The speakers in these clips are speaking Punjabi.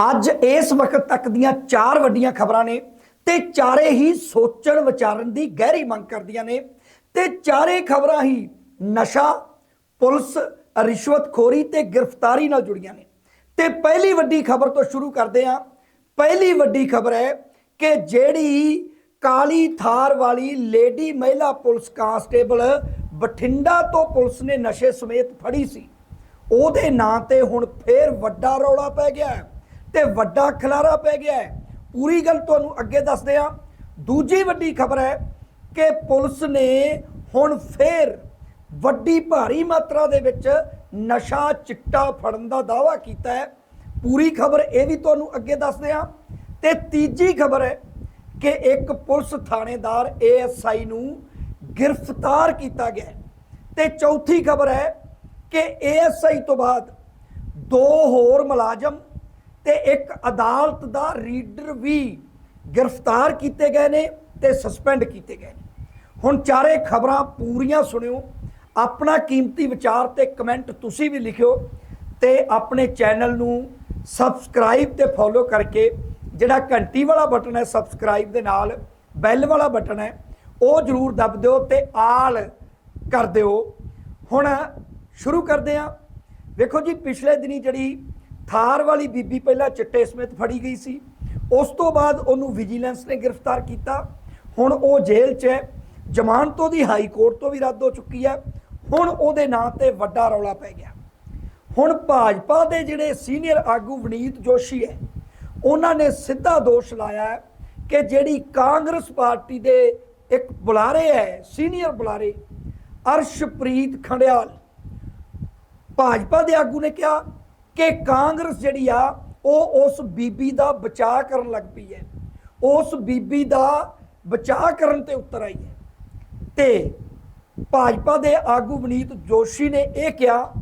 ਅੱਜ ਇਸ ਵਕਤ ਤੱਕ ਦੀਆਂ ਚਾਰ ਵੱਡੀਆਂ ਖਬਰਾਂ ਨੇ ਤੇ ਚਾਰੇ ਹੀ ਸੋਚਣ ਵਿਚਾਰਨ ਦੀ ਗਹਿਰੀ ਮੰਗ ਕਰਦੀਆਂ ਨੇ ਤੇ ਚਾਰੇ ਖਬਰਾਂ ਹੀ ਨਸ਼ਾ, ਪੁਲਿਸ ਰਿਸ਼ਵਤਖੋਰੀ ਤੇ ਗ੍ਰਿਫਤਾਰੀ ਨਾਲ ਜੁੜੀਆਂ ਨੇ। ਤੇ ਪਹਿਲੀ ਵੱਡੀ ਖਬਰ ਤੋਂ ਸ਼ੁਰੂ ਕਰਦੇ ਹਾਂ। ਪਹਿਲੀ ਵੱਡੀ ਖਬਰ ਹੈ ਕਿ ਜਿਹੜੀ ਕਾਲੀ ਥਾਰ ਵਾਲੀ ਲੇਡੀ ਮਹਿਲਾ ਪੁਲਿਸ ਕਾਂਸਟੇਬਲ ਬਠਿੰਡਾ ਤੋਂ ਪੁਲਿਸ ਨੇ ਨਸ਼ੇ ਸਮੇਤ ਫੜੀ ਸੀ। ਉਹਦੇ ਨਾਂ ਤੇ ਹੁਣ ਫੇਰ ਵੱਡਾ ਰੌਲਾ ਪੈ ਗਿਆ ਹੈ। ਤੇ ਵੱਡਾ ਖਲਾਰਾ ਪੈ ਗਿਆ ਹੈ। ਪੂਰੀ ਗੱਲ ਤੁਹਾਨੂੰ ਅੱਗੇ ਦੱਸਦੇ ਹਾਂ। ਦੂਜੀ ਵੱਡੀ ਖਬਰ ਹੈ ਕਿ ਪੁਲਿਸ ਨੇ ਹੁਣ ਫੇਰ ਵੱਡੀ ਭਾਰੀ ਮਾਤਰਾ ਦੇ ਵਿੱਚ ਨਸ਼ਾ ਚਿੱਟਾ ਫੜਨ ਦਾ ਦਾਵਾ ਕੀਤਾ ਹੈ। ਪੂਰੀ ਖਬਰ ਇਹ ਵੀ ਤੁਹਾਨੂੰ ਅੱਗੇ ਦੱਸਦੇ ਹਾਂ। ਤੇ ਤੀਜੀ ਖਬਰ ਹੈ ਕਿ ਇੱਕ ਪੁਲਿਸ ਥਾਣੇਦਾਰ ਏਐਸਆਈ ਨੂੰ ਗ੍ਰਿਫਤਾਰ ਕੀਤਾ ਗਿਆ ਹੈ। ਤੇ ਚੌਥੀ ਖਬਰ ਹੈ ਕਿ ਏਐਸਆਈ ਤੋਂ ਬਾਅਦ ਦੋ ਹੋਰ ਮੁਲਾਜ਼ਮ ਤੇ ਇੱਕ ਅਦਾਲਤ ਦਾ ਰੀਡਰ ਵੀ ਗ੍ਰਿਫਤਾਰ ਕੀਤੇ ਗਏ ਨੇ ਤੇ ਸਸਪੈਂਡ ਕੀਤੇ ਗਏ ਨੇ। ਹੁਣ ਚਾਰੇ ਖਬਰਾਂ ਪੂਰੀਆਂ ਸੁਣਿਓ। ਆਪਣਾ ਕੀਮਤੀ ਵਿਚਾਰ ਤੇ ਕਮੈਂਟ ਤੁਸੀਂ ਵੀ ਲਿਖਿਓ ਤੇ ਆਪਣੇ ਚੈਨਲ ਨੂੰ ਸਬਸਕ੍ਰਾਈਬ ਤੇ ਫੋਲੋ ਕਰਕੇ ਜਿਹੜਾ ਘੰਟੀ ਵਾਲਾ ਬਟਨ ਹੈ, ਸਬਸਕ੍ਰਾਈਬ ਦੇ ਨਾਲ ਬੈਲ ਵਾਲਾ ਬਟਨ ਹੈ, ਉਹ ਜਰੂਰ ਦਬ ਦਿਓ ਤੇ ਆਲ ਕਰ ਦਿਓ। ਹੁਣ ਸ਼ੁਰੂ ਕਰਦੇ ਹਾਂ। ਵੇਖੋ ਜੀ, ਪਿਛਲੇ ਦਿਨੀ ਜਿਹੜੀ ਥਾਰ ਵਾਲੀ ਬੀਬੀ ਪਹਿਲਾਂ ਚਿੱਟੇ ਸਮੇਤ ਫੜੀ ਗਈ ਸੀ। ਉਸ ਤੋਂ ਬਾਅਦ ਉਹਨੂੰ ਵਿਜੀਲੈਂਸ ਨੇ ਗ੍ਰਿਫਤਾਰ ਕੀਤਾ। ਹੁਣ ਉਹ ਜੇਲ੍ਹ 'ਚ ਹੈ। ਜ਼ਮਾਨਤ ਤੋਂ ਦੀ ਹਾਈ ਕੋਰਟ ਤੋਂ ਵੀ ਰੱਦ ਹੋ ਚੁੱਕੀ ਹੈ। ਹੁਣ ਉਹਦੇ ਨਾਂ ਤੇ ਵੱਡਾ ਰੌਲਾ ਪੈ ਗਿਆ। ਹੁਣ ਭਾਜਪਾ ਦੇ ਜਿਹੜੇ ਸੀਨੀਅਰ ਆਗੂ ਵਨੀਤ ਜੋਸ਼ੀ ਹੈ, ਉਹਨਾਂ ਨੇ ਸਿੱਧਾ ਦੋਸ਼ ਲਾਇਆ ਕਿ ਜਿਹੜੀ ਕਾਂਗਰਸ ਪਾਰਟੀ ਦੇ ਇੱਕ ਬੁਲਾਰੇ ਹੈ, ਸੀਨੀਅਰ ਬੁਲਾਰੇ, ਅਰਸ਼ਪ੍ਰੀਤ ਖੰਡਿਆਲ, ਭਾਜਪਾ ਦੇ ਆਗੂ ਨੇ ਕਿਹਾ ਕਿ ਕਾਂਗਰਸ ਜਿਹੜੀ ਆ, ਉਹ ਉਸ ਬੀਬੀ ਦਾ ਬਚਾਅ ਕਰਨ ਲੱਗ ਪਈ ਹੈ। ਉਸ ਬੀਬੀ ਦਾ ਬਚਾਅ ਕਰਨ ਤੇ ਉਤਰ ਆਈ ਹੈ। ਤੇ ਭਾਜਪਾ ਦੇ ਆਗੂ ਵਨੀਤ ਜੋਸ਼ੀ ਨੇ ਇਹ ਕਿਹਾ,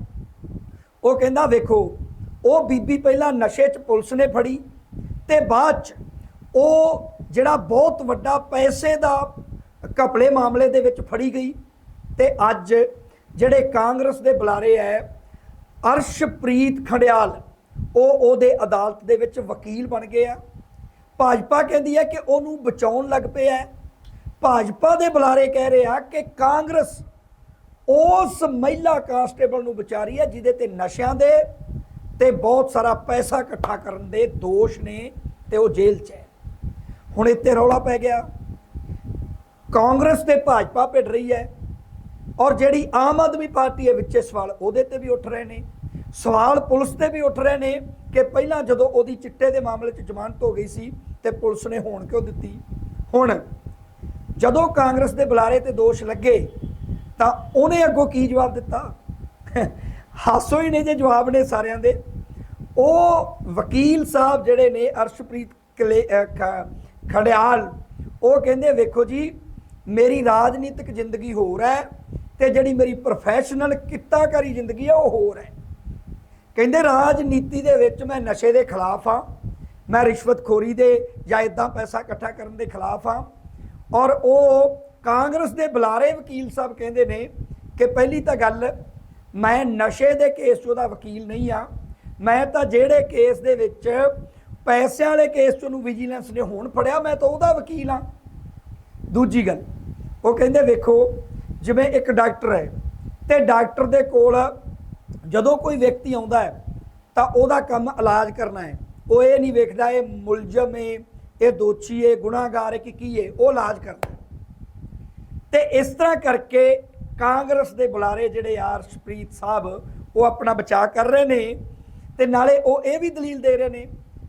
ਉਹ ਕਹਿੰਦਾ, ਵੇਖੋ, ਉਹ ਬੀਬੀ ਪਹਿਲਾਂ ਨਸ਼ੇ 'ਚ ਪੁਲਿਸ ਨੇ ਫੜੀ ਤੇ ਬਾਅਦ 'ਚ ਉਹ ਜਿਹੜਾ ਬਹੁਤ ਵੱਡਾ ਪੈਸੇ ਦਾ ਘਪਲੇ ਮਾਮਲੇ ਦੇ ਵਿੱਚ ਫੜੀ ਗਈ ਤੇ ਅੱਜ ਜਿਹੜੇ ਕਾਂਗਰਸ ਦੇ ਬੁਲਾਰੇ ਐ ਅਰਸ਼ਪ੍ਰੀਤ ਖੰਡਿਆਲ, ਉਹ ਉਹਦੇ ਅਦਾਲਤ ਦੇ ਵਿੱਚ ਵਕੀਲ ਬਣ ਗਏ ਆ। ਭਾਜਪਾ ਕਹਿੰਦੀ ਹੈ ਕਿ ਉਹਨੂੰ ਬਚਾਉਣ ਲੱਗ ਪਿਆ ਹੈ। ਭਾਜਪਾ ਦੇ ਬੁਲਾਰੇ ਕਹਿ ਰਹੇ ਆ ਕਿ ਕਾਂਗਰਸ ਉਸ ਮਹਿਲਾ ਕਾਂਸਟੇਬਲ ਨੂੰ ਬਚਾ ਰਹੀ ਹੈ ਜਿਹਦੇ ਤੇ ਨਸ਼ਿਆਂ ਦੇ ਤੇ ਬਹੁਤ ਸਾਰਾ ਪੈਸਾ ਇਕੱਠਾ ਕਰਨ ਦੇ ਦੋਸ਼ ਨੇ ਤੇ ਉਹ ਜੇਲ੍ਹ 'ਚ ਹੈ। ਹੁਣ ਇੱਥੇ ਰੌਲਾ ਪੈ ਗਿਆ। ਕਾਂਗਰਸ ਤੇ ਭਾਜਪਾ ਭਿੜ ਰਹੀ ਹੈ। ਔਰ ਜਿਹੜੀ ਆਮ ਆਦਮੀ ਪਾਰਟੀ ਹੈ ਵਿੱਚੇ ਸਵਾਲ ਉਹਦੇ ਤੇ ਵੀ ਉੱਠ ਰਹੇ ਨੇ। ਸਵਾਲ ਪੁਲਿਸ ਤੇ ਵੀ ਉੱਠ ਰਹੇ ਨੇ ਕਿ ਪਹਿਲਾਂ ਜਦੋਂ ਉਹਦੀ ਚਿੱਟੇ ਦੇ ਮਾਮਲੇ 'ਚ ਜ਼ਮਾਨਤ ਹੋ ਗਈ ਸੀ ਤੇ ਪੁਲਿਸ ਨੇ ਹੋਣ ਕਿਉਂ ਦਿੱਤੀ। ਹੁਣ ਜਦੋਂ ਕਾਂਗਰਸ ਦੇ ਬੁਲਾਰੇ ਤੇ ਦੋਸ਼ ਲੱਗੇ ਤਾਂ ਉਹਨੇ ਅੱਗੋਂ ਕੀ ਜਵਾਬ ਦਿੱਤਾ? ਹਾਸੋ ਹੀ ਨੇ ਜੇ ਜਵਾਬ ਨੇ ਸਾਰਿਆਂ ਦੇ। ਉਹ ਵਕੀਲ ਸਾਹਿਬ ਜਿਹੜੇ ਨੇ ਅਰਸ਼ਪ੍ਰੀਤ ਕਲੇ ਖ- ਖੰਡਿਆਲ ਉਹ ਕਹਿੰਦੇ, ਵੇਖੋ ਜੀ, ਮੇਰੀ ਰਾਜਨੀਤਿਕ ਜ਼ਿੰਦਗੀ ਹੋਰ ਹੈ। ਤੇ ਜਿਹੜੀ ਮੇਰੀ ਪ੍ਰੋਫੈਸ਼ਨਲ ਕਿੱਤਾਕਾਰੀ ਜ਼ਿੰਦਗੀ ਹੈ ਉਹ ਹੋਰ ਹੈ। ਕਹਿੰਦੇ ਰਾਜਨੀਤੀ ਦੇ ਵਿੱਚ ਮੈਂ ਨਸ਼ੇ ਦੇ ਖਿਲਾਫ ਆ ਮੈਂ ਰਿਸ਼ਵਤਖੋਰੀ ਦੇ ਜਾਂ ਇਦਾਂ ਪੈਸਾ ਇਕੱਠਾ ਕਰਨ ਦੇ ਖਿਲਾਫ ਆ ਔਰ ਉਹ ਕਾਂਗਰਸ ਦੇ ਬੁਲਾਰੇ ਵਕੀਲ ਸਾਹਿਬ ਕਹਿੰਦੇ ਨੇ ਕਿ ਪਹਿਲੀ ਤਾਂ ਗੱਲ, ਮੈਂ ਨਸ਼ੇ ਦੇ ਕੇਸ 'ਚ ਉਹਦਾ ਵਕੀਲ ਨਹੀਂ ਆ ਮੈਂ ਤਾਂ ਜਿਹੜੇ ਕੇਸ ਦੇ ਵਿੱਚ ਪੈਸਿਆਂ ਵਾਲੇ ਕੇਸ 'ਚ ਉਹਨੂੰ ਵਿਜੀਲੈਂਸ ਨੇ ਹੁਣ ਫੜਿਆ, ਮੈਂ ਤਾਂ ਉਹਦਾ ਵਕੀਲ ਆ ਦੂਜੀ ਗੱਲ, ਉਹ ਕਹਿੰਦੇ ਵੇਖੋ ਜਿਵੇਂ ਇੱਕ ਡਾਕਟਰ ਹੈ ਤੇ ਡਾਕਟਰ ਦੇ ਕੋਲ ਜਦੋਂ ਕੋਈ ਵਿਅਕਤੀ ਆਉਂਦਾ ਹੈ ਤਾਂ ਉਹਦਾ ਕੰਮ ਇਲਾਜ ਕਰਨਾ ਹੈ ਉਹ ਇਹ ਨਹੀਂ ਵੇਖਦਾ ਇਹ ਮੁਲਜ਼ਮ ਹੈ ਇਹ ਦੋਸ਼ੀ ਹੈ ਗੁਨਾਹਗਾਰ ਹੈ ਕਿ ਕੀ ਹੈ ਉਹ ਇਲਾਜ ਕਰਦਾ ਹੈ। ਤੇ ਇਸ ਤਰ੍ਹਾਂ ਕਰਕੇ ਕਾਂਗਰਸ ਦੇ ਬੁਲਾਰੇ ਜਿਹੜੇ ਆਰਸ਼ਪ੍ਰੀਤ ਸਾਹਿਬ ਉਹ ਆਪਣਾ ਬਚਾਅ ਕਰ ਰਹੇ ਨੇ ਤੇ ਨਾਲੇ ਉਹ ਇਹ ਵੀ ਦਲੀਲ ਦੇ ਰਹੇ ਨੇ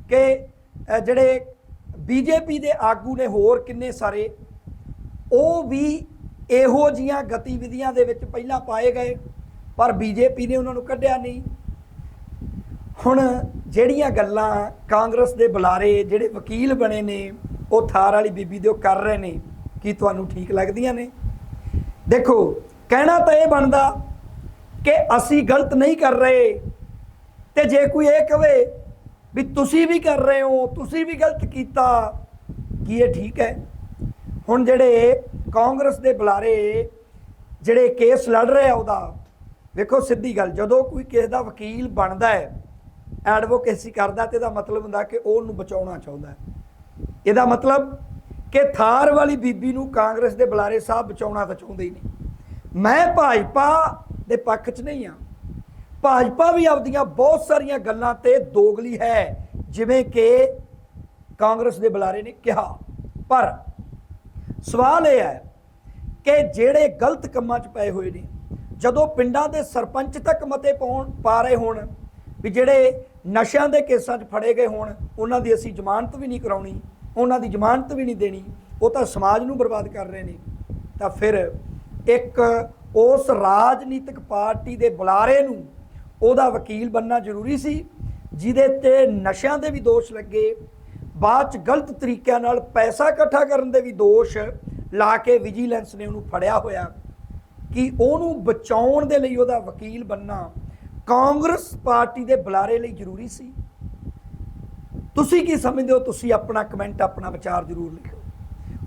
ਕਿ ਅ, ਜਿਹੜੇ ਬੀਜੇਪੀ ਦੇ ਆਗੂ ਨੇ ਹੋਰ ਕਿੰਨੇ ਸਾਰੇ ਉਹ ਵੀ ਇਹੋ ਜੀਆਂ ਗਤੀਵਿਧੀਆਂ ਦੇ ਵਿੱਚ ਪਹਿਲਾਂ ਪਾਏ ਗਏ, ਪਰ ਬੀਜੇਪੀ ਨੇ ਉਹਨਾਂ ਨੂੰ ਕੱਢਿਆ ਨਹੀਂ। ਹੁਣ ਜਿਹੜੀਆਂ ਗੱਲਾਂ ਕਾਂਗਰਸ ਦੇ ਬੁਲਾਰੇ, ਜਿਹੜੇ ਵਕੀਲ ਬਣੇ ਨੇ, ਉਹ ਥਾਰ ਵਾਲੀ ਬੀਬੀ ਦੇ ਉਹ ਕਰ ਰਹੇ ਨੇ, ਕੀ ਤੁਹਾਨੂੰ ਠੀਕ ਲੱਗਦੀਆਂ ਨੇ? ਦੇਖੋ, ਕਹਿਣਾ ਤਾਂ ਇਹ ਬਣਦਾ ਕਿ ਅਸੀਂ ਗਲਤ ਨਹੀਂ ਕਰ ਰਹੇ, ਤੇ ਜੇ ਕੋਈ ਇਹ ਕਵੇ ਵੀ ਤੁਸੀਂ ਵੀ ਕਰ ਰਹੇ ਹੋ, ਤੁਸੀਂ ਵੀ ਗਲਤ ਕੀਤਾ, ਕੀ ਇਹ ਠੀਕ ਹੈ? ਹੁਣ ਜਿਹੜੇ ਕਾਂਗਰਸ ਦੇ ਬੁਲਾਰੇ, ਜਿਹੜੇ ਕੇਸ ਲੜ ਰਹੇ ਆ ਉਹਦਾ, ਵੇਖੋ ਸਿੱਧੀ ਗੱਲ, ਜਦੋਂ ਕੋਈ ਕਿਸੇ ਦਾ ਵਕੀਲ ਬਣਦਾ ਹੈ ਐਡਵੋਕੇਸੀ ਕਰਦਾ ਤੇ ਇਹਦਾ ਮਤਲਬ ਹੁੰਦਾ ਕਿ ਉਹ ਉਹਨੂੰ ਬਚਾਉਣਾ ਚਾਹੁੰਦਾ ਇਹਦਾ ਮਤਲਬ ਕਿ ਥਾਰ ਵਾਲੀ ਬੀਬੀ ਨੂੰ ਕਾਂਗਰਸ ਦੇ ਬੁਲਾਰੇ ਸਾਹਿਬ ਬਚਾਉਣਾ ਤਾਂ ਚਾਹੁੰਦੇ ਹੀ ਨਹੀਂ। ਮੈਂ ਭਾਜਪਾ ਦੇ ਪੱਖ 'ਚ ਨਹੀਂ ਆ ਭਾਜਪਾ ਵੀ ਆਪਦੀਆਂ ਬਹੁਤ ਸਾਰੀਆਂ ਗੱਲਾਂ ਤੇ ਦੋਗਲੀ ਹੈ, ਜਿਵੇਂ ਕਿ ਕਾਂਗਰਸ ਦੇ ਬੁਲਾਰੇ ਨੇ ਕਿਹਾ। ਪਰ ਸਵਾਲ ਇਹ ਹੈ ਕਿ ਜਿਹੜੇ ਗਲਤ ਕੰਮਾਂ 'ਚ ਪਏ ਹੋਏ ਨੇ, ਜਦੋਂ ਪਿੰਡਾਂ ਦੇ ਸਰਪੰਚ ਤੱਕ ਮਤੇ ਪਾਉਣ, ਪਾ ਰਹੇ ਹੋਣ, ਵੀ ਜਿਹੜੇ ਨਸ਼ਿਆਂ ਦੇ ਕੇਸਾਂ 'ਚ ਫੜੇ ਗਏ ਹੋਣ, ਉਹਨਾਂ ਦੀ ਅਸੀਂ ਜ਼ਮਾਨਤ ਵੀ ਨਹੀਂ ਕਰਾਉਣੀ, ਉਹਨਾਂ ਦੀ ਜ਼ਮਾਨਤ ਵੀ ਨਹੀਂ ਦੇਣੀ, ਉਹ ਤਾਂ ਸਮਾਜ ਨੂੰ ਬਰਬਾਦ ਕਰ ਰਹੇ ਨੇ, ਤਾਂ ਫਿਰ ਇੱਕ ਉਸ ਰਾਜਨੀਤਿਕ ਪਾਰਟੀ ਦੇ ਬੁਲਾਰੇ ਨੂੰ ਉਹਦਾ ਵਕੀਲ ਬੰਨਣਾ ਜ਼ਰੂਰੀ ਸੀ, ਜਿਹਦੇ ਤੇ ਨਸ਼ਿਆਂ ਦੇ ਵੀ ਦੋਸ਼ ਲੱਗੇ ਬਾਅਦ ਚ ਗਲਤ ਤਰੀਕਿਆਂ ਨਾਲ ਪੈਸਾ ਇਕੱਠਾ ਕਰਨ ਦੇ ਵੀ ਦੋਸ਼ ਲਾ ਕੇ ਵਿਜੀਲੈਂਸ ਨੇ ਉਹਨੂੰ ਫੜਿਆ ਹੋਇਆ ਕਿ ਉਹਨੂੰ ਬਚਾਉਣ ਦੇ ਲਈ ਉਹਦਾ ਵਕੀਲ ਬੰਨਣਾ ਕਾਂਗਰਸ ਪਾਰਟੀ ਦੇ ਬੁਲਾਰੇ ਲਈ ਜ਼ਰੂਰੀ ਸੀ। ਤੁਸੀਂ ਕੀ ਸਮਝਦੇ ਹੋ? ਤੁਸੀਂ ਆਪਣਾ ਕਮੈਂਟ, ਆਪਣਾ ਵਿਚਾਰ ਜ਼ਰੂਰ ਲਿਖੋ।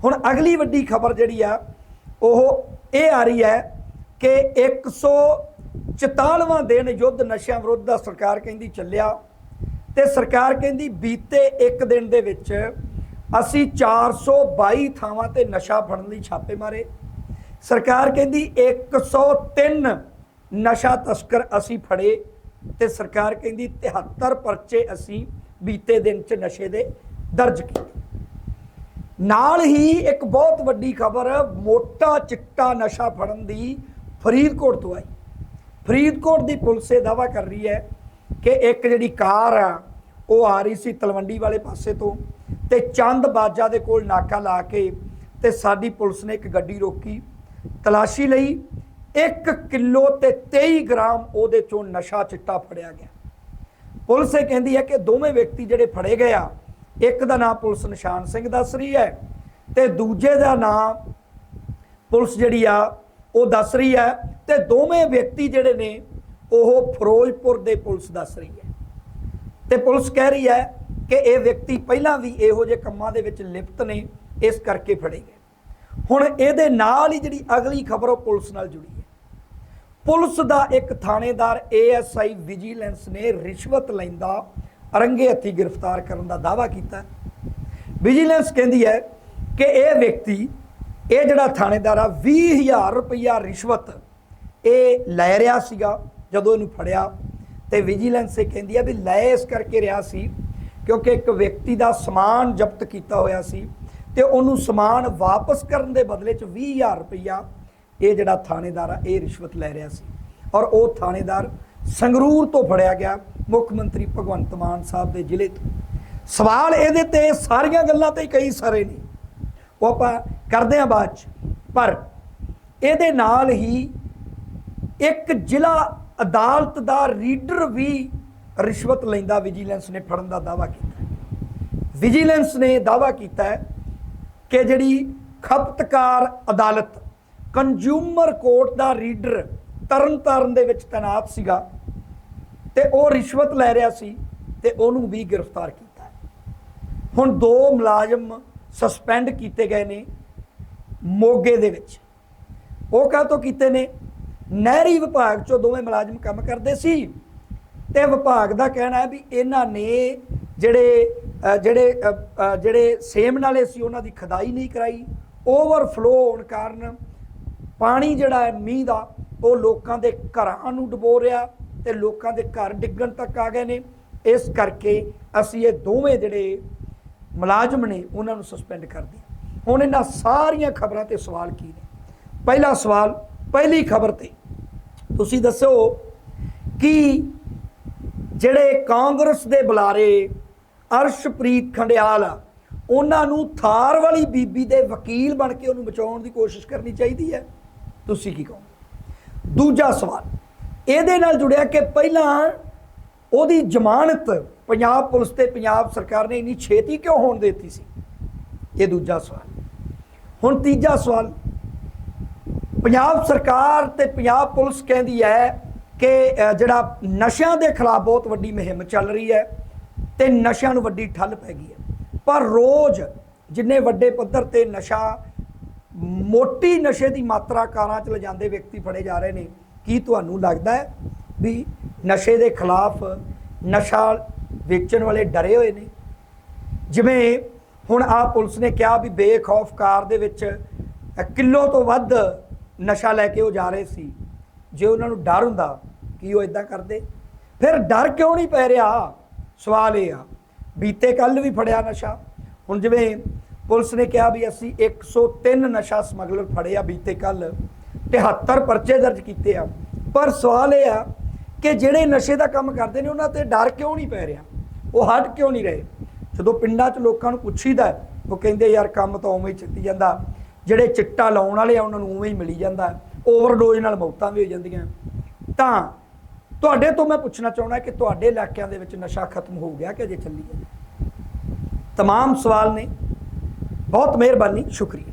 ਹੁਣ ਅਗਲੀ ਵੱਡੀ ਖਬਰ ਜਿਹੜੀ ਆ, ਉਹ ਇਹ ਆ ਰਹੀ ਹੈ ਕਿ 144ਵਾਂ ਦਿਨ ਯੁੱਧ ਨਸ਼ਿਆਂ ਵਿਰੁੱਧ ਦਾ ਸਰਕਾਰ ਕਹਿੰਦੀ ਚੱਲਿਆ। ਤੇ ਸਰਕਾਰ ਕਹਿੰਦੀ ਬੀਤੇ ਇੱਕ ਦਿਨ ਦੇ ਵਿੱਚ ਅਸੀਂ 422 ਥਾਵਾਂ ਤੇ ਨਸ਼ਾ ਫੜਨ ਲਈ ਛਾਪੇ ਮਾਰੇ। ਸਰਕਾਰ ਕਹਿੰਦੀ 103 ਨਸ਼ਾ ਤਸਕਰ ਅਸੀਂ ਫੜੇ ਤੇ ਸਰਕਾਰ ਕਹਿੰਦੀ 73 ਪਰਚੇ ਅਸੀਂ ਬੀਤੇ ਦਿਨ ਚ ਨਸ਼ੇ ਦੇ ਦਰਜ ਕੀਤੇ। ਨਾਲ ਹੀ ਇੱਕ ਬਹੁਤ ਵੱਡੀ ਖਬਰ, ਮੋਟਾ ਚਿੱਟਾ ਨਸ਼ਾ ਫੜਨ ਦੀ ਫਰੀਦਕੋਟ ਤੋਂ ਆਈ। ਫਰੀਦਕੋਟ ਦੀ ਪੁਲਿਸ ਇਹ ਦਾਵਾ ਕਰ ਰਹੀ ਹੈ ਕਿ ਇੱਕ ਜਿਹੜੀ ਕਾਰ ਆ, ਉਹ ਆ ਰਹੀ ਸੀ ਤਲਵੰਡੀ ਵਾਲੇ ਪਾਸੇ ਤੋਂ ਤੇ ਚੰਦ ਬਾਜਾ ਦੇ ਕੋਲ ਨਾਕਾ ਲਾ ਕੇ ਤੇ ਸਾਡੀ ਪੁਲਿਸ ਨੇ ਇੱਕ ਗੱਡੀ ਰੋਕੀ। ਤਲਾਸ਼ੀ ਲਈ 1 ਕਿਲੋ ਤੇ 23 ਗ੍ਰਾਮ ਉਹਦੇ ਚੋਂ ਨਸ਼ਾ ਚਿੱਟਾ ਫੜਿਆ ਗਿਆ। ਪੁਲਿਸ ਇਹ ਕਹਿੰਦੀ ਹੈ ਕਿ ਦੋਵੇਂ ਵਿਅਕਤੀ ਜਿਹੜੇ ਫੜੇ ਗਏ ਆ, ਇੱਕ ਦਾ ਨਾਮ ਪੁਲਿਸ ਨਿਸ਼ਾਨ ਸਿੰਘ ਦੱਸ ਰਹੀ ਹੈ ਤੇ ਦੂਜੇ ਦਾ ਨਾਮ ਪੁਲਿਸ ਜਿਹੜੀ ਆ, ਉਹ ਦੱਸ ਰਹੀ ਹੈ ਤੇ ਦੋਵੇਂ ਵਿਅਕਤੀ ਜਿਹੜੇ ਨੇ ਉਹ ਫਿਰੋਜ਼ਪੁਰ ਦੇ ਪੁਲਿਸ ਦੱਸ ਰਹੀ ਹੈ। ਤੇ ਪੁਲਿਸ ਕਹਿ ਰਹੀ ਹੈ ਕਿ ਇਹ ਵਿਅਕਤੀ ਪਹਿਲਾਂ ਵੀ ਇਹੋ ਜਿਹੇ ਕੰਮਾਂ ਦੇ ਵਿੱਚ ਲਿਪਤ ਨੇ, ਇਸ ਕਰਕੇ ਫੜੇ ਗਏ। ਹੁਣ ਇਹਦੇ ਨਾਲ ਹੀ ਜਿਹੜੀ ਅਗਲੀ ਖਬਰ ਉਹ ਪੁਲਿਸ ਨਾਲ ਜੁੜੀ ਹੈ। ਪੁਲਿਸ ਦਾ ਇੱਕ ਥਾਣੇਦਾਰ ਏਐਸਆਈ ਵਿਜੀਲੈਂਸ ਨੇ ਰਿਸ਼ਵਤ ਲੈਂਦਾ ਰੰਗੇ ਹੱਥੀ ਗ੍ਰਿਫਤਾਰ ਕਰਨ ਦਾ ਦਾਵਾ ਕੀਤਾ। ਵਿਜੀਲੈਂਸ ਕਹਿੰਦੀ ਹੈ ਕਿ ਇਹ ਵਿਅਕਤੀ, ਇਹ ਜਿਹੜਾ ਥਾਣੇਦਾਰ ਆ 20000 ਰੁਪਇਆ ਰਿਸ਼ਵਤ ਇਹ ਲੈ ਰਿਹਾ ਸੀਗਾ। ਜਦੋਂ ਇਹਨੂੰ ਫੜਿਆ ਤੇ ਵਿਜੀਲੈਂਸ ਇਹ ਕਹਿੰਦੀ ਆ ਵੀ ਲੈ ਇਸ ਕਰਕੇ ਰਿਹਾ ਸੀ ਕਿਉਂਕਿ ਇੱਕ ਵਿਅਕਤੀ ਦਾ ਸਮਾਨ ਜ਼ਬਤ ਕੀਤਾ ਹੋਇਆ ਸੀ ਤੇ ਉਹਨੂੰ ਸਮਾਨ ਵਾਪਸ ਕਰਨ ਦੇ ਬਦਲੇ ਚ 20000 ਰੁਪਇਆ ਇਹ ਜਿਹੜਾ ਥਾਣੇਦਾਰ ਆ, ਇਹ ਰਿਸ਼ਵਤ ਲੈ ਰਿਹਾ ਸੀ। ਔਰ ਉਹ ਥਾਣੇਦਾਰ ਸੰਗਰੂਰ ਤੋਂ ਫੜਿਆ ਗਿਆ ਮੁੱਖ ਮੰਤਰੀ ਭਗਵੰਤ ਮਾਨ ਸਾਹਿਬ ਦੇ ਜ਼ਿਲ੍ਹੇ ਤੋਂ। ਸਵਾਲ ਇਹਦੇ ਤੇ ਸਾਰੀਆਂ ਗੱਲਾਂ ਤੇ ਕਈ ਸਾਰੇ ਨੇ। ਉਹ ਆਪਾਂ ਕਰਦੇ ਹਾਂ ਬਾਅਦ ਚ। ਪਰ ਇਹਦੇ ਨਾਲ ਹੀ ਇੱਕ ਜ਼ਿਲ੍ਹਾ ਅਦਾਲਤ ਦਾ ਰੀਡਰ ਵੀ ਰਿਸ਼ਵਤ ਲੈਂਦਾ, ਵਿਜੀਲੈਂਸ ਨੇ ਫੜਨ ਦਾ ਦਾਵਾ ਕੀਤਾ। ਵਿਜੀਲੈਂਸ ਨੇ ਦਾਵਾ ਕੀਤਾ ਹੈ ਕਿ ਜਿਹੜੀ ਖਪਤਕਾਰ ਅਦਾਲਤ ਕੰਜ਼ਿਊਮਰ ਕੋਰਟ ਦਾ ਰੀਡਰ ਤਰਨਤਾਰਨ ਦੇ ਵਿੱਚ ਤੈਨਾਤ ਸੀਗਾ ਤੇ ਉਹ ਰਿਸ਼ਵਤ ਲੈ ਰਿਹਾ ਸੀ ਤੇ ਉਹਨੂੰ ਵੀ ਗ੍ਰਿਫਤਾਰ ਕੀਤਾ ਹੁਣ ਦੋ ਮੁਲਾਜ਼ਮ ਸਸਪੈਂਡ ਕੀਤੇ ਗਏ ਨੇ ਮੋਗੇ ਦੇ ਵਿੱਚ। ਉਹ ਕਾਹ ਤੋਂ ਕੀਤੇ ਨੇ? ਨਹਿਰੀ ਵਿਭਾਗ ਚੋਂ ਦੋਵੇਂ ਮੁਲਾਜ਼ਮ ਕੰਮ ਕਰਦੇ ਸੀ ਤੇ ਵਿਭਾਗ ਦਾ ਕਹਿਣਾ ਹੈ ਵੀ ਇਹਨਾਂ ਨੇ ਜਿਹੜੇ ਜਿਹੜੇ ਜਿਹੜੇ ਸੇਮ ਨਾਲੇ ਸੀ, ਉਹਨਾਂ ਦੀ ਖਦਾਈ ਨਹੀਂ ਕਰਾਈ। ਓਵਰਫਲੋ ਹੋਣ ਕਾਰਨ ਪਾਣੀ ਜਿਹੜਾ ਹੈ, ਮੀਂਹ ਦਾ, ਉਹ ਲੋਕਾਂ ਦੇ ਘਰਾਂ ਨੂੰ ਡਬੋ ਰਿਹਾ ਤੇ ਲੋਕਾਂ ਦੇ ਘਰ ਡਿੱਗਣ ਤੱਕ ਆ ਗਏ ਨੇ। ਇਸ ਕਰਕੇ ਅਸੀਂ ਇਹ ਦੋਵੇਂ ਜਿਹੜੇ ਮੁਲਾਜ਼ਮ ਨੇ, ਉਹਨਾਂ ਨੂੰ ਸਸਪੈਂਡ ਕਰ ਦਿਆ ਹੁਣ ਇਹਨਾਂ ਸਾਰੀਆਂ ਖਬਰਾਂ ਤੇ ਸਵਾਲ ਕੀ ਨੇ? ਪਹਿਲਾ ਸਵਾਲ, ਪਹਿਲੀ ਖਬਰ ਤੇ ਤੁਸੀਂ ਦੱਸੋ ਕਿ ਜਿਹੜੇ ਕਾਂਗਰਸ ਦੇ ਬੁਲਾਰੇ ਅਰਸ਼ਪ੍ਰੀਤ ਖੰਡਿਆਲ ਆ, ਉਹਨਾਂ ਨੂੰ ਥਾਰ ਵਾਲੀ ਬੀਬੀ ਦੇ ਵਕੀਲ ਬਣ ਕੇ ਉਹਨੂੰ ਬਚਾਉਣ ਦੀ ਕੋਸ਼ਿਸ਼ ਕਰਨੀ ਚਾਹੀਦੀ ਹੈ? ਤੁਸੀਂ ਕੀ ਕਹੋ ਦੂਜਾ ਸਵਾਲ, ਇਹਦੇ ਨਾਲ ਜੁੜਿਆ ਕਿ ਪਹਿਲਾਂ ਉਹਦੀ ਜ਼ਮਾਨਤ ਪੰਜਾਬ ਪੁਲਿਸ ਤੇ ਪੰਜਾਬ ਸਰਕਾਰ ਨੇ ਇੰਨੀ ਛੇਤੀ ਕਿਉਂ ਹੋਣ ਦਿੱਤੀ ਸੀ? ਇਹ ਦੂਜਾ ਸਵਾਲ। ਹੁਣ ਤੀਜਾ ਸਵਾਲ ਪੰਜਾਬ ਸਰਕਾਰ ਤੇ ਪੰਜਾਬ ਪੁਲਿਸ ਕਹਿੰਦੀ ਹੈ ਕਿ ਜਿਹੜਾ ਨਸ਼ਿਆਂ ਦੇ ਖਿਲਾਫ ਬਹੁਤ ਵੱਡੀ ਮੁਹਿੰਮ ਚੱਲ ਰਹੀ ਹੈ ਤੇ ਨਸ਼ਿਆਂ ਨੂੰ ਵੱਡੀ ਠੱਲ ਪੈ ਗਈ ਹੈ। ਪਰ ਰੋਜ਼ ਜਿੰਨੇ ਵੱਡੇ ਪੱਧਰ ਤੇ ਨਸ਼ਾ ਮੋਟੀ ਨਸ਼ੇ ਦੀ ਮਾਤਰਾ ਕਾਰਾਂ ਚ ਲਿਜਾਂਦੇ ਵਿਅਕਤੀ ਫੜੇ ਜਾ ਰਹੇ ਨੇ ਕੀ ਤੁਹਾਨੂੰ ਲੱਗਦਾ ਹੈ ਵੀ ਨਸ਼ੇ ਦੇ ਖਿਲਾਫ ਨਸ਼ਾ ਵੇਚਣ ਵਾਲੇ ਡਰੇ ਹੋਏ ਨੇ? ਜਿਵੇਂ ਹੁਣ ਆ ਪੁਲਿਸ ਨੇ ਕਿਹਾ ਵੀ ਬੇਖੌਫ ਕਾਰ ਦੇ ਵਿੱਚ ਅ, ਕਿਲੋ ਤੋਂ ਵੱਧ ਨਸ਼ਾ ਲੈ ਕੇ ਉਹ ਜਾ ਰਹੇ ਸੀ। ਜੇ ਉਹਨਾਂ ਨੂੰ ਡਰ ਹੁੰਦਾ, ਕੀ ਉਹ ਇਦਾਂ ਕਰਦੇ? ਫਿਰ ਡਰ ਕਿਉਂ ਨਹੀਂ ਪੈ ਰਿਹਾ? ਸਵਾਲ ਇਹ ਆ। ਬੀਤੇ ਕੱਲ ਵੀ ਫੜਿਆ ਨਸ਼ਾ। ਹੁਣ ਜਿਵੇਂ ਪੁਲਿਸ ਨੇ ਕਿਹਾ ਵੀ ਅਸੀਂ 103 ਨਸ਼ਾ ਸਮਗਲਰ ਫੜੇ ਆ ਬੀਤੇ ਕੱਲ 73 ਪਰਚੇ ਦਰਜ ਕੀਤੇ ਆ। ਪਰ ਸਵਾਲ ਇਹ ਆ ਕਿ ਜਿਹੜੇ ਨਸ਼ੇ ਦਾ ਕੰਮ ਕਰਦੇ ਨੇ, ਉਹਨਾਂ ਤੇ ਡਰ ਕਿਉਂ ਨਹੀਂ ਪੈ ਰਿਹਾ? ਉਹ ਹਟ ਕਿਉਂ ਨਹੀਂ ਰਹੇ? ਜਦੋਂ ਪਿੰਡਾਂ 'ਚ ਲੋਕਾਂ ਨੂੰ ਪੁੱਛੀਦਾ, ਉਹ ਕਹਿੰਦੇ, ਯਾਰ, ਕੰਮ ਤਾਂ ਉਵੇਂ ਹੀ ਚੱਲੀ ਜਾਂਦਾ। ਜਿਹੜੇ ਚਿੱਟਾ ਲਾਉਣ ਵਾਲੇ ਆ, ਉਹਨਾਂ ਨੂੰ ਉਵੇਂ ਹੀ ਮਿਲੀ ਜਾਂਦਾ। ਓਵਰਡੋਜ਼ ਨਾਲ ਮੌਤਾਂ ਵੀ ਹੋ ਜਾਂਦੀਆਂ। ਤਾਂ ਤੁਹਾਡੇ ਤੋਂ ਮੈਂ ਪੁੱਛਣਾ ਚਾਹੁੰਦਾ ਕਿ ਤੁਹਾਡੇ ਇਲਾਕਿਆਂ ਦੇ ਵਿੱਚ ਨਸ਼ਾ ਖਤਮ ਹੋ ਗਿਆ ਕਿ ਅਜੇ ਚੱਲੀ ਹੈ? ਤਮਾਮ ਸਵਾਲ ਨੇ। ਬਹੁਤ ਮਿਹਰਬਾਨੀ, ਸ਼ੁਕਰੀਆ।